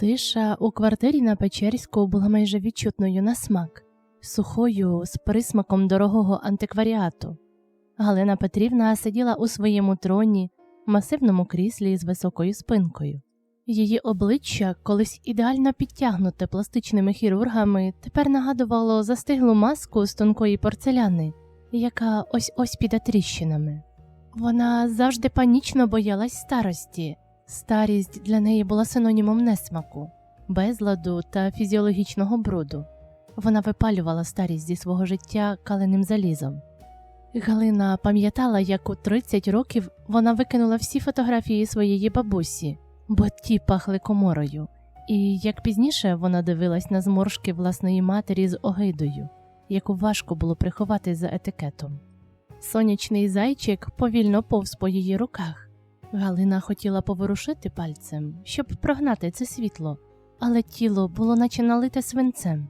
Тиша у квартирі на Печерську була майже відчутною на смак, сухою, з присмаком дорогого антикваріату. Галина Петрівна сиділа у своєму троні, масивному кріслі з високою спинкою. Її обличчя, колись ідеально підтягнуте пластичними хірургами, тепер нагадувало застиглу маску з тонкої порцеляни, яка ось ось піде тріщинами. Вона завжди панічно боялась старості. Старість для неї була синонімом несмаку, безладу та фізіологічного бруду. Вона випалювала старість зі свого життя каленим залізом. Галина пам'ятала, як у 30 років вона викинула всі фотографії своєї бабусі, бо ті пахли коморою, і як пізніше вона дивилась на зморшки власної матері з огидою, яку важко було приховати за етикетом. Сонячний зайчик повільно повз по її руках. Галина хотіла поворушити пальцем, щоб прогнати це світло, але тіло було наче налите свинцем.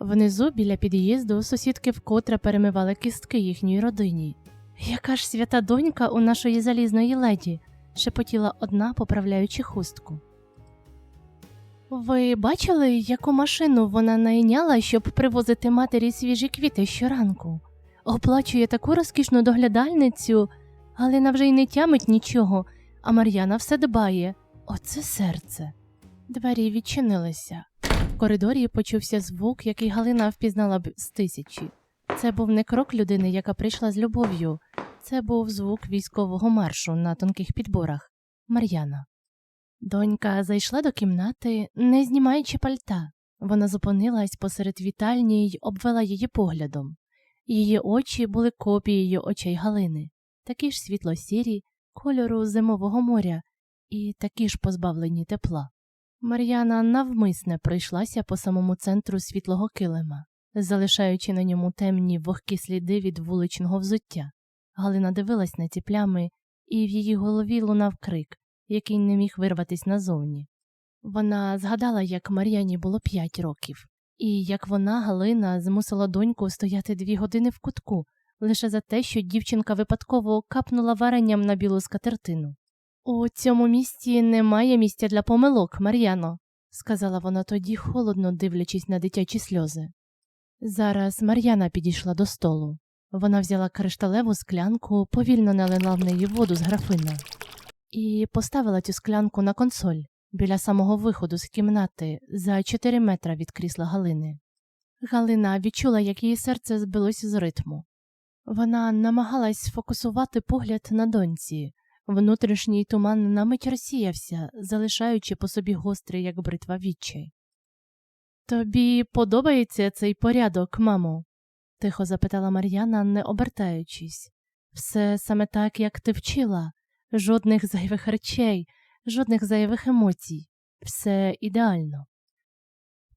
Внизу біля під'їзду сусідки вкотре перемивали кістки їхній родині. Яка ж свята донька у нашої залізної леді, шепотіла одна, поправляючи хустку. Ви бачили, яку машину вона найняла, щоб привозити матері свіжі квіти щоранку? Оплачує таку розкішну доглядальницю, Галина вже й не тямить нічого, а Мар'яна все дбає. Оце серце. Двері відчинилися. В коридорі почувся звук, який Галина впізнала б з тисячі. Це був не крок людини, яка прийшла з любов'ю. Це був звук військового маршу на тонких підборах. Мар'яна. Донька зайшла до кімнати, не знімаючи пальта. Вона зупинилась посеред вітальні й обвела її поглядом. Її очі були копією очей Галини, такі ж світло-сірі, кольору зимового моря, і такі ж позбавлені тепла. Мар'яна навмисне пройшлася по самому центру світлого килима, залишаючи на ньому темні вогкі сліди від вуличного взуття. Галина дивилась на ці плями, і в її голові лунав крик, який не міг вирватись назовні. Вона згадала, як Мар'яні було п'ять років, і як вона, Галина, змусила доньку стояти дві години в кутку, лише за те, що дівчинка випадково капнула варенням на білу скатертину. У цьому місті немає місця для помилок, Мар'яно, сказала вона тоді, холодно дивлячись на дитячі сльози. Зараз Мар'яна підійшла до столу. Вона взяла кришталеву склянку, повільно налила в неї воду з графина і поставила цю склянку на консоль біля самого виходу з кімнати за чотири метра від крісла Галини. Галина відчула, як її серце збилось з ритму. Вона намагалась сфокусувати погляд на доньці. Внутрішній туман на мить розсіявся, залишаючи по собі гострий, як бритва відчай. Тобі подобається цей порядок, мамо? тихо запитала Мар'яна, не обертаючись. Все саме так, як ти вчила, жодних зайвих речей, жодних зайвих емоцій, все ідеально.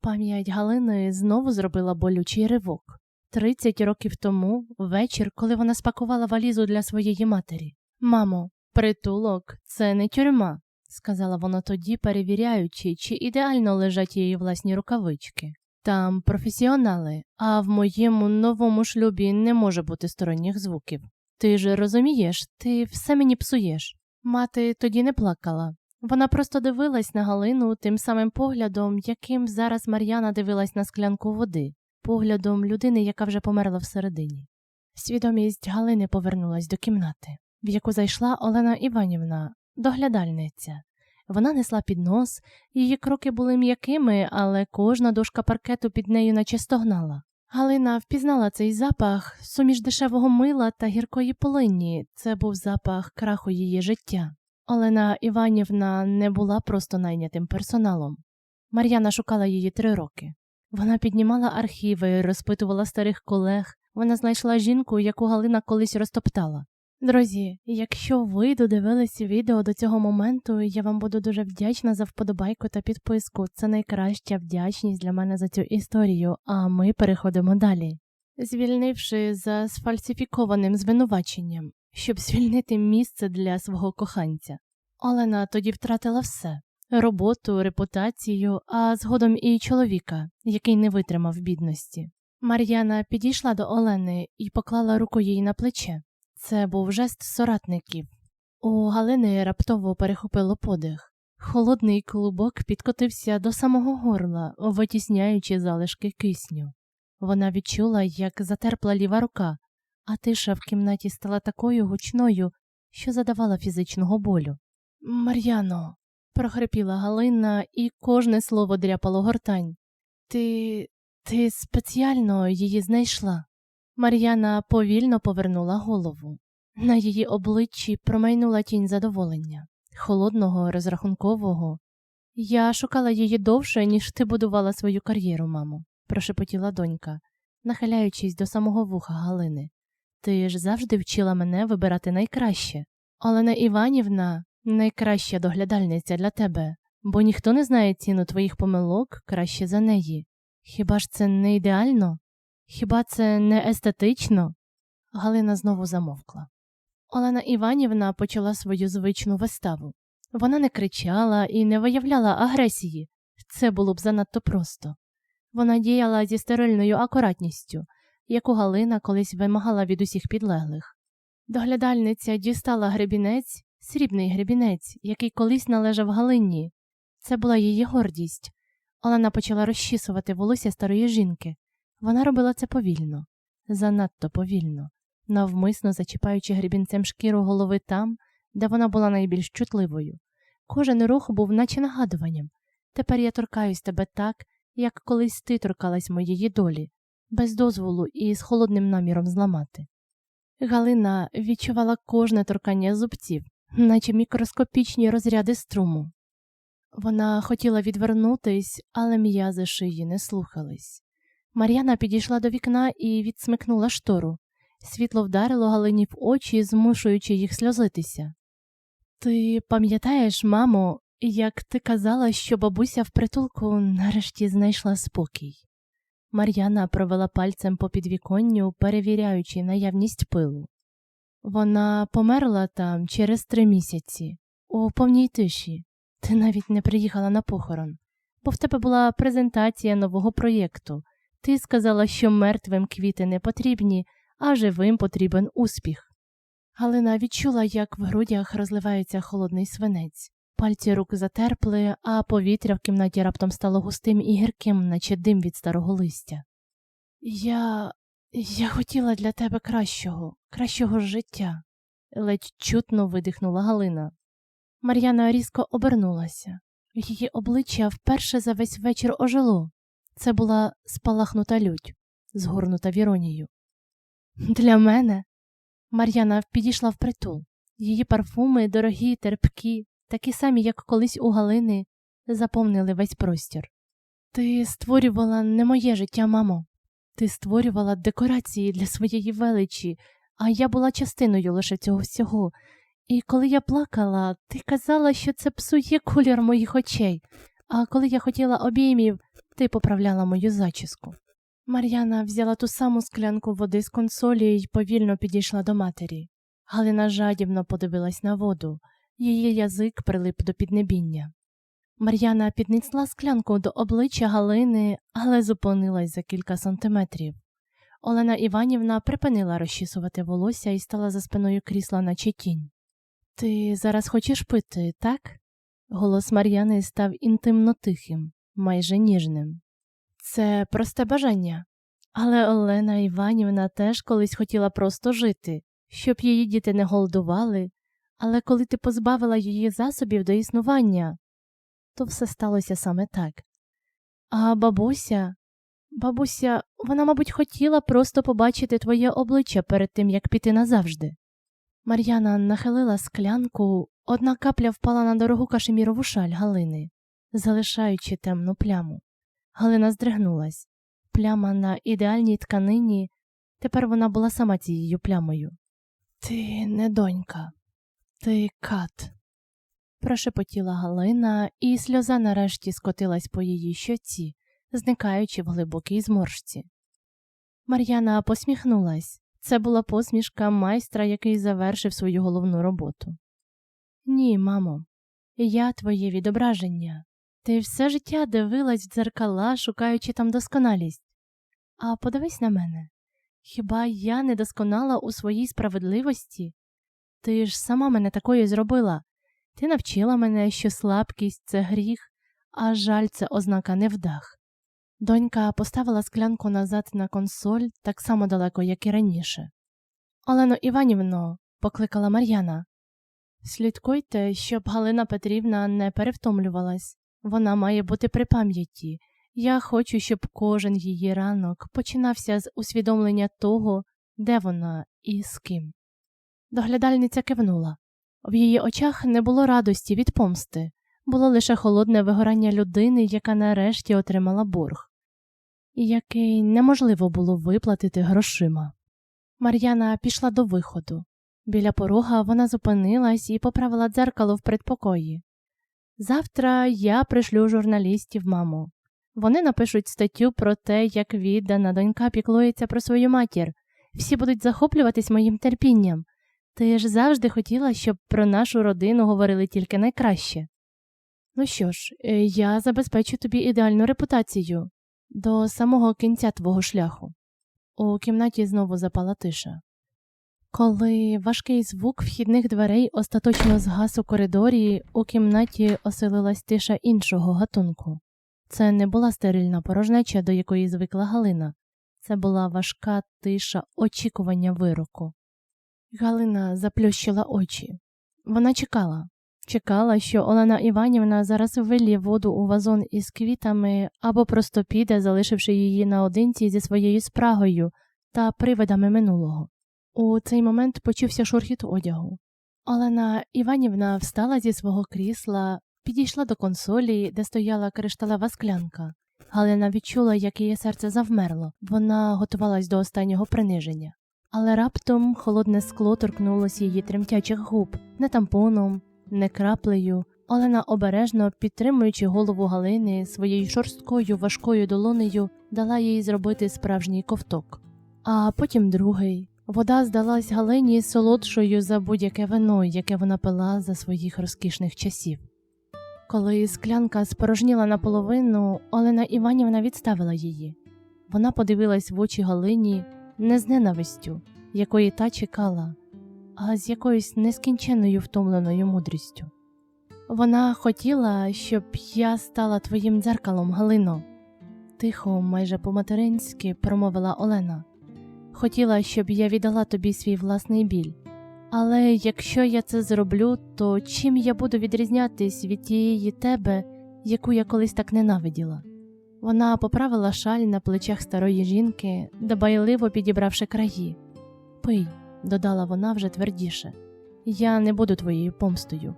Пам'ять Галини знову зробила болючий ривок. Тридцять років тому, вечір, коли вона спакувала валізу для своєї матері. Мамо, притулок це не тюрма, сказала вона тоді, перевіряючи, чи ідеально лежать її власні рукавички. Там професіонали, а в моєму новому шлюбі не може бути сторонніх звуків. Ти ж розумієш, ти все мені псуєш. Мати тоді не плакала. Вона просто дивилась на Галину тим самим поглядом, яким зараз Мар'яна дивилась на склянку води, поглядом людини, яка вже померла всередині. Свідомість Галини повернулась до кімнати, в яку зайшла Олена Іванівна, доглядальниця. Вона несла піднос, її кроки були м'якими, але кожна дошка паркету під нею наче стогнала. Галина впізнала цей запах суміш дешевого мила та гіркої полині. Це був запах краху її життя. Олена Іванівна не була просто найнятим персоналом. Мар'яна шукала її три роки. Вона піднімала архіви, розпитувала старих колег. Вона знайшла жінку, яку Галина колись розтоптала. Друзі, якщо ви додивились відео до цього моменту, я вам буду дуже вдячна за вподобайку та підписку. Це найкраща вдячність для мене за цю історію, а ми переходимо далі. Звільнивши за сфальсифікованим звинуваченням, щоб звільнити місце для свого коханця. Олена тоді втратила все роботу, репутацію, а згодом і чоловіка, який не витримав бідності. Мар'яна підійшла до Олени і поклала руку їй на плече. Це був жест соратників. У Галини раптово перехопило подих. Холодний клубок підкотився до самого горла, витісняючи залишки кисню. Вона відчула, як затерпла ліва рука, а тиша в кімнаті стала такою гучною, що задавала фізичного болю. Мар'яно, прохрипіла Галина, і кожне слово дряпало гортань. Ти. ти спеціально її знайшла. Мар'яна повільно повернула голову. На її обличчі промайнула тінь задоволення, холодного, розрахункового. Я шукала її довше, ніж ти будувала свою кар'єру, мамо, прошепотіла донька, нахиляючись до самого вуха Галини. Ти ж завжди вчила мене вибирати найкраще. Олена Іванівна найкраща доглядальниця для тебе, бо ніхто не знає ціну твоїх помилок краще за неї. Хіба ж це не ідеально? Хіба це не естетично? Галина знову замовкла. Олена Іванівна почала свою звичну виставу. Вона не кричала і не виявляла агресії. Це було б занадто просто. Вона діяла зі стерильною акуратністю, яку Галина колись вимагала від усіх підлеглих. Доглядальниця дістала гребінець, срібний гребінець, який колись належав Галині. Це була її гордість. Олена почала розчісувати волосся старої жінки. Вона робила це повільно, занадто повільно, навмисно зачіпаючи гребінцем шкіру голови там, де вона була найбільш чутливою. Кожен рух був наче нагадуванням. Тепер я торкаюсь тебе так, як колись ти торкалась моєї долі, без дозволу і з холодним наміром зламати. Галина відчувала кожне торкання зубців, наче мікроскопічні розряди струму. Вона хотіла відвернутись, але м'язи шиї не слухались. Мар'яна підійшла до вікна і відсмикнула штору. Світло вдарило Галині в очі, змушуючи їх сльозитися. Ти пам'ятаєш, мамо, як ти казала, що бабуся в притулку нарешті знайшла спокій? Мар'яна провела пальцем по підвіконню, перевіряючи наявність пилу. Вона померла там через три місяці, у повній тиші. Ти навіть не приїхала на похорон, бо в тебе була презентація нового проєкту. Ти сказала, що мертвим квіти не потрібні, а живим потрібен успіх. Галина відчула, як в грудях розливається холодний свинець. Пальці рук затерпли, а повітря в кімнаті раптом стало густим і гірким, наче дим від старого листя. Я. я хотіла для тебе кращого, кращого життя, ледь чутно видихнула Галина. Мар'яна різко обернулася. Її обличчя вперше за весь вечір ожило. Це була спалахнута лють, згорнута віронією. Для мене. Мар'яна підійшла впритул. Її парфуми, дорогі, терпкі, такі самі, як колись у Галини, заповнили весь простір. Ти створювала не моє життя, мамо. Ти створювала декорації для своєї величі, а я була частиною лише цього всього. І коли я плакала, ти казала, що це псує колір моїх очей, а коли я хотіла обіймів, ти поправляла мою зачіску. Мар'яна взяла ту саму склянку води з консолі і повільно підійшла до матері. Галина жадібно подивилась на воду, її язик прилип до піднебіння. Мар'яна піднесла склянку до обличчя Галини, але зупинилась за кілька сантиметрів. Олена Іванівна припинила розчісувати волосся і стала за спиною крісла, наче тінь. Ти зараз хочеш пити, так? Голос Мар'яни став інтимно тихим, майже ніжним. Це просте бажання. Але Олена Іванівна теж колись хотіла просто жити, щоб її діти не голодували, але коли ти позбавила її засобів до існування, то все сталося саме так. А бабуся, бабуся, вона, мабуть, хотіла просто побачити твоє обличчя перед тим, як піти назавжди. Мар'яна нахилила склянку, одна капля впала на дорогу кашемірову шаль Галини, залишаючи темну пляму. Галина здригнулась. Пляма на ідеальній тканині. Тепер вона була сама цією плямою. Ти не донька, ти кат, прошепотіла Галина, і сльоза нарешті скотилась по її щоці, зникаючи в глибокій зморшці. Мар'яна посміхнулась. Це була посмішка майстра, який завершив свою головну роботу. Ні, мамо, я твоє відображення. Ти все життя дивилась в дзеркала, шукаючи там досконалість. А подивись на мене хіба я не досконала у своїй справедливості? Ти ж сама мене такою зробила. Ти навчила мене, що слабкість це гріх, а жаль це ознака невдах. Донька поставила склянку назад на консоль так само далеко, як і раніше. Олено Іванівно, покликала Мар'яна. Слідкуйте, щоб Галина Петрівна не перевтомлювалась. Вона має бути при пам'яті. Я хочу, щоб кожен її ранок починався з усвідомлення того, де вона і з ким. Доглядальниця кивнула. В її очах не було радості від помсти, було лише холодне вигорання людини, яка нарешті отримала борг, який неможливо було виплатити грошима. Мар'яна пішла до виходу. Біля порога вона зупинилась і поправила дзеркало в предпокої. Завтра я пришлю журналістів, мамо. Вони напишуть статтю про те, як віддана донька піклується про свою матір. Всі будуть захоплюватись моїм терпінням. Ти ж завжди хотіла, щоб про нашу родину говорили тільки найкраще. Ну що ж, е, я забезпечу тобі ідеальну репутацію до самого кінця твого шляху. У кімнаті знову запала тиша. Коли важкий звук вхідних дверей остаточно згас у коридорі, у кімнаті оселилась тиша іншого гатунку. Це не була стерильна порожнеча, до якої звикла Галина, це була важка тиша очікування вироку. Галина заплющила очі. Вона чекала, чекала, що Олена Іванівна зараз вилє воду у вазон із квітами або просто піде, залишивши її наодинці зі своєю спрагою та привидами минулого. У цей момент почувся шурхіт одягу. Олена Іванівна встала зі свого крісла, підійшла до консолі, де стояла кришталева склянка. Галина відчула, як її серце завмерло, вона готувалась до останнього приниження. Але раптом холодне скло торкнулося її тремтячих губ, не тампоном, не краплею. Олена обережно, підтримуючи голову Галини своєю шорсткою важкою долонею, дала їй зробити справжній ковток. А потім другий. Вода здалась Галині солодшою за будь-яке вино, яке вона пила за своїх розкішних часів. Коли склянка спорожніла наполовину, Олена Іванівна відставила її. Вона подивилась в очі Галині не з ненавистю, якої та чекала, а з якоюсь нескінченною втомленою мудрістю. Вона хотіла, щоб я стала твоїм дзеркалом, Галино, тихо, майже по-материнськи промовила Олена. Хотіла, щоб я віддала тобі свій власний біль. Але якщо я це зроблю, то чим я буду відрізнятись від тієї тебе, яку я колись так ненавиділа? Вона поправила шаль на плечах старої жінки, дбайливо підібравши краї. Пий, додала вона вже твердіше, я не буду твоєю помстою.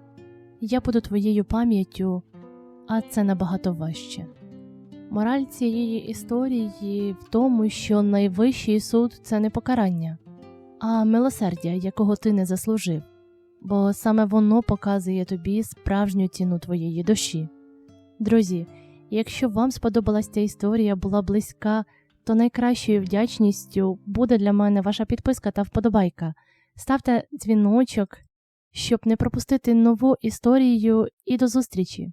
Я буду твоєю пам'яттю, а це набагато важче. Мораль цієї історії в тому, що найвищий суд це не покарання, а милосердя, якого ти не заслужив, бо саме воно показує тобі справжню ціну твоєї душі. Друзі, якщо вам сподобалася ця історія, була близька, то найкращою вдячністю буде для мене ваша підписка та вподобайка. Ставте дзвіночок, щоб не пропустити нову історію, і до зустрічі!